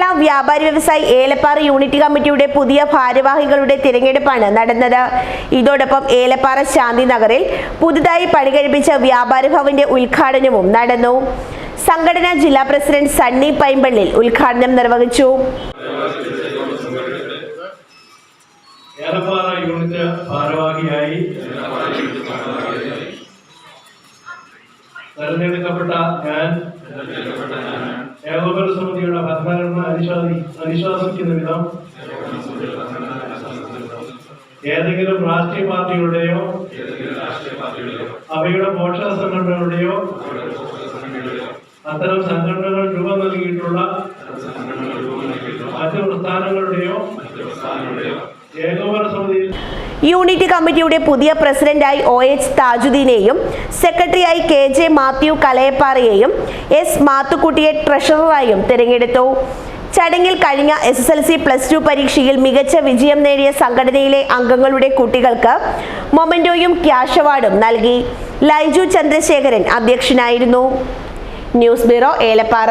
കേരള വ്യാപാരി വ്യവസായി ഏലപ്പാറ യൂണിറ്റ് കമ്മിറ്റിയുടെ പുതിയ ഭാരവാഹികളുടെ തിരഞ്ഞെടുപ്പാണ് നടന്നത്. ഇതോടൊപ്പം ഏലപ്പാറ ശാന്തി നഗറിൽ പുതുതായി പണികഴിപ്പിച്ച വ്യാപാര ഭവന്റെ ഉദ്ഘാടനവും നടന്നു. സംഘടനാ ജില്ലാ പ്രസിഡന്റ് സണ്ണി പൈമ്പള്ളിൽ ഉദ്ഘാടനം നിർവഹിച്ചു. ഏലപ്പാറ യൂണിറ്റ് ഭാരവാഹിയായി തെരഞ്ഞെടുക്കപ്പെട്ട ഞാൻ ഏകോപന സമിതിയുടെ ഭരണഘടന അനുശാസി അനുശാസിക്കുന്ന വിധം ഏതെങ്കിലും രാഷ്ട്രീയ പാർട്ടികളുടെയോ അവയുടെ പോഷക സംഘടനകളുടെയോ അത്തരം സംഘടനകൾ രൂപം നൽകിയിട്ടുള്ള മറ്റു പ്രസ്ഥാനങ്ങളുടെയോ ഏകോപന സമിതിയിൽ യൂണിറ്റ് കമ്മിറ്റിയുടെ പുതിയ പ്രസിഡന്റായി ഒ എച്ച് താജുദ്ദീനെയും സെക്രട്ടറിയായി കെ ജെ മാത്യു കലയപ്പാറയെയും എസ് മാത്തുക്കുട്ടിയെ ട്രഷററായും തിരഞ്ഞെടുത്തു. ചടങ്ങിൽ കഴിഞ്ഞ S S L C plus two പരീക്ഷയിൽ മികച്ച വിജയം നേടിയ സംഘടനയിലെ അംഗങ്ങളുടെ കുട്ടികൾക്ക് മൊമന്റോയും ക്യാഷ് അവാർഡും നൽകി. ലൈജു ചന്ദ്രശേഖരൻ അധ്യക്ഷനായിരുന്നു. News bureau Elappara.